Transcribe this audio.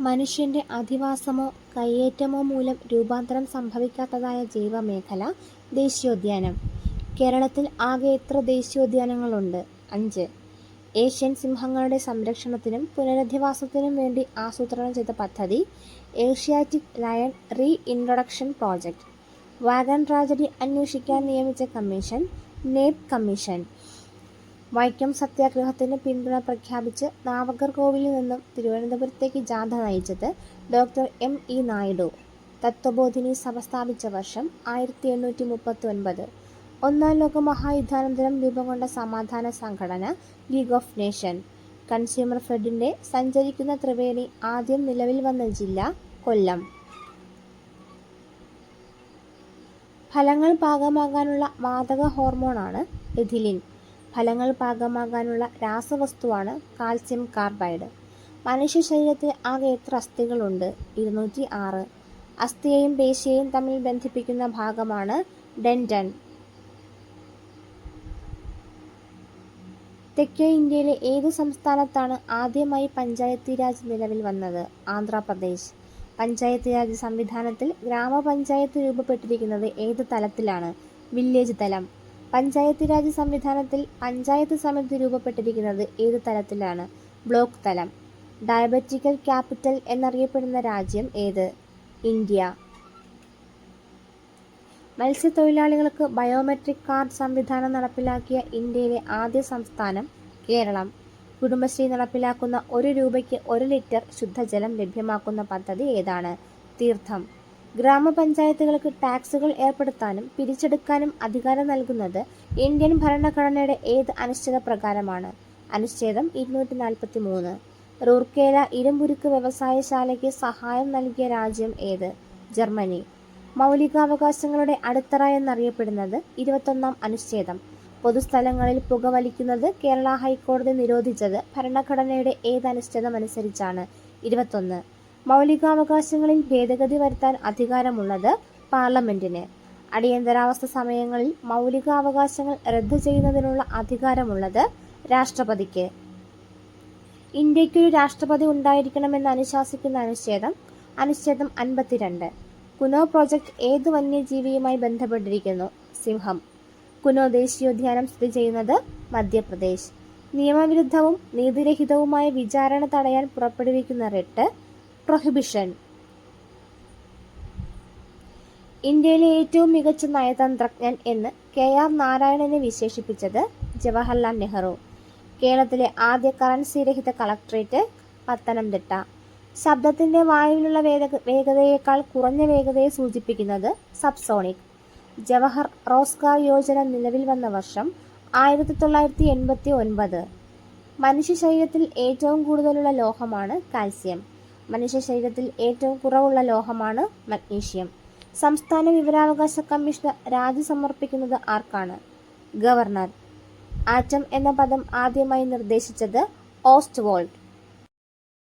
മനുഷ്യന്റെ അധിവാസമോ കയ്യേറ്റമോ മൂലം രൂപാന്തരം സംഭവിക്കാത്തതായ ജൈവമേഖല ദേശീയോദ്യാനം. കേരളത്തിൽ ആകെ എത്ര ദേശീയോദ്യാനങ്ങളുണ്ട്? അഞ്ച്. ഏഷ്യൻ സിംഹങ്ങളുടെ സംരക്ഷണത്തിനും പുനരധിവാസത്തിനും വേണ്ടി ആസൂത്രണം ചെയ്ത പദ്ധതി Asiatic lion re introduction project wagon tragedy അന്വേഷിക്കാൻ നിയമിച്ച കമ്മീഷൻ നേപ് കമ്മീഷൻ. വൈക്കം സത്യാഗ്രഹത്തിന് പിന്തുണ പ്രഖ്യാപിച്ച് നാഗർകോവിലിൽ നിന്നും തിരുവനന്തപുരത്തേക്ക് ജാഥ നയിച്ചത് doctor M. E. Naidu. Tattvabodhini Sabha സ്ഥാപിച്ച വർഷം ആയിരത്തി എണ്ണൂറ്റി മുപ്പത്തി ഒൻപത് ഒന്നാം ലോക മഹായുദ്ധാനന്തരം രൂപം രൂപംകൊണ്ട സമാധാന സംഘടന ലീഗ് ഓഫ് നേഷൻ. കൺസ്യൂമർ ഫെഡിന്റെ സഞ്ചരിക്കുന്ന ത്രിവേണി ആദ്യം നിലവിൽ വന്ന ജില്ല കൊല്ലം. ഫലങ്ങൾ പാകമാകാനുള്ള വാതക ഹോർമോണാണ് എഥിലിൻ. ഫലങ്ങൾ പാകമാകാനുള്ള രാസവസ്തുവാണ് കാൽസ്യം കാർബൈഡ്. മനുഷ്യ ശരീരത്തിൽ ആകെ എത്ര അസ്ഥികളുണ്ട്? ഇരുന്നൂറ്റി ആറ്. അസ്ഥിയെയും പേശിയെയും തമ്മിൽ ബന്ധിപ്പിക്കുന്ന ഭാഗമാണ് ഡെൻഡൻ. തെക്കേ ഇന്ത്യയിലെ ഏത് സംസ്ഥാനത്താണ് ആദ്യമായി പഞ്ചായത്തി രാജ് നിലവിൽ വന്നത്? ആന്ധ്രാപ്രദേശ്. പഞ്ചായത്ത് രാജ് സംവിധാനത്തിൽ ഗ്രാമപഞ്ചായത്ത് രൂപപ്പെട്ടിരിക്കുന്നത് ഏത് തലത്തിലാണ്? വില്ലേജ് തലം. പഞ്ചായത്ത് രാജ് സംവിധാനത്തിൽ പഞ്ചായത്ത് സമിതി രൂപപ്പെട്ടിരിക്കുന്നത് ഏത് തലത്തിലാണ്? ബ്ലോക്ക് തലം. ഡയബറ്റിക്കൽ ക്യാപിറ്റൽ എന്നറിയപ്പെടുന്ന രാജ്യം ഏത്? ഇന്ത്യ. മത്സ്യത്തൊഴിലാളികൾക്ക് ബയോമെട്രിക് കാർഡ് സംവിധാനം നടപ്പിലാക്കിയ ഇന്ത്യയിലെ ആദ്യ സംസ്ഥാനം കേരളം. കുടുംബശ്രീ നടപ്പിലാക്കുന്ന ഒരു രൂപയ്ക്ക് ഒരു ലിറ്റർ ശുദ്ധജലം ലഭ്യമാക്കുന്ന പദ്ധതി ഏതാണ്? തീർത്ഥം. ഗ്രാമപഞ്ചായത്തുകൾക്ക് ടാക്സുകൾ ഏർപ്പെടുത്താനും പിരിച്ചെടുക്കാനും അധികാരം നൽകുന്നത് ഇന്ത്യൻ ഭരണഘടനയുടെ ഏത് അനുച്ഛേദ പ്രകാരമാണ്? അനുച്ഛേദം ഇരുന്നൂറ്റി നാൽപ്പത്തി മൂന്ന് റൂർക്കേല ഇരുമ്പുരുക്ക് വ്യവസായശാലയ്ക്ക് സഹായം നൽകിയ രാജ്യം ഏത്? ജർമ്മനി. മൗലികാവകാശങ്ങളുടെ അടിത്തറ എന്നറിയപ്പെടുന്നത് ഇരുപത്തൊന്നാം അനുച്ഛേദം. പൊതുസ്ഥലങ്ങളിൽ പുകവലിക്കുന്നത് കേരള ഹൈക്കോടതി നിരോധിച്ചത് ഭരണഘടനയുടെ ഏത് അനുച്ഛേദം അനുസരിച്ചാണ് ഇരുപത്തൊന്ന്. മൗലികാവകാശങ്ങളിൽ ഭേദഗതി വരുത്താൻ അധികാരമുള്ളത് പാർലമെന്റിന്. അടിയന്തരാവസ്ഥ സമയങ്ങളിൽ മൗലികാവകാശങ്ങൾ റദ്ദ് ചെയ്യുന്നതിനുള്ള അധികാരമുള്ളത് രാഷ്ട്രപതിക്ക്. ഇന്ത്യയ്ക്കൊരു രാഷ്ട്രപതി ഉണ്ടായിരിക്കണമെന്ന് അനുശാസിക്കുന്ന അനുച്ഛേദം? അനുച്ഛേദം അൻപത്തിരണ്ട്. കുനോ പ്രോജക്ട് ഏത് വന്യജീവിയുമായി ബന്ധപ്പെട്ടിരിക്കുന്നു? സിംഹം. കുനോ ദേശീയോദ്യാനം സ്ഥിതി ചെയ്യുന്നത് മധ്യപ്രദേശ്. നിയമവിരുദ്ധവും നീതിരഹിതവുമായ വിചാരണ തടയാൻ പുറപ്പെടുവിക്കുന്ന റിട്ട്? പ്രൊഹിബിഷൻ. ഇന്ത്യയിലെ ഏറ്റവും മികച്ച നയതന്ത്രജ്ഞൻ എന്ന് കെ. ആർ. നാരായണനെ വിശേഷിപ്പിച്ചത് ജവഹർലാൽ നെഹ്റു. കേരളത്തിലെ ആദ്യ കറൻസി രഹിത കളക്ട്രേറ്റ് പത്തനംതിട്ട. ശബ്ദത്തിന്റെ വായുവിലുള്ള വേഗതയേക്കാൾ കുറഞ്ഞ വേഗതയെ സൂചിപ്പിക്കുന്നത് സബ്സോണിക്. ജവഹർ റോസ്ഗാർ യോജന നിലവിൽ വന്ന വർഷം ആയിരത്തി തൊള്ളായിരത്തി എൺപത്തി ഒൻപത്. മനുഷ്യ ശരീരത്തിൽ ഏറ്റവും കൂടുതലുള്ള ലോഹമാണ് കാൽസ്യം. മനുഷ്യ ശരീരത്തിൽ ഏറ്റവും കുറവുള്ള ലോഹമാണ് മഗ്നീഷ്യം. സംസ്ഥാന വിവരാവകാശ കമ്മീഷണർ രാജി സമർപ്പിക്കുന്നത് ആർക്കാണ്? ഗവർണർ. ആറ്റം എന്ന പദം ആദ്യമായി നിർദ്ദേശിച്ചത് ഓസ്റ്റ്വാൾഡ്.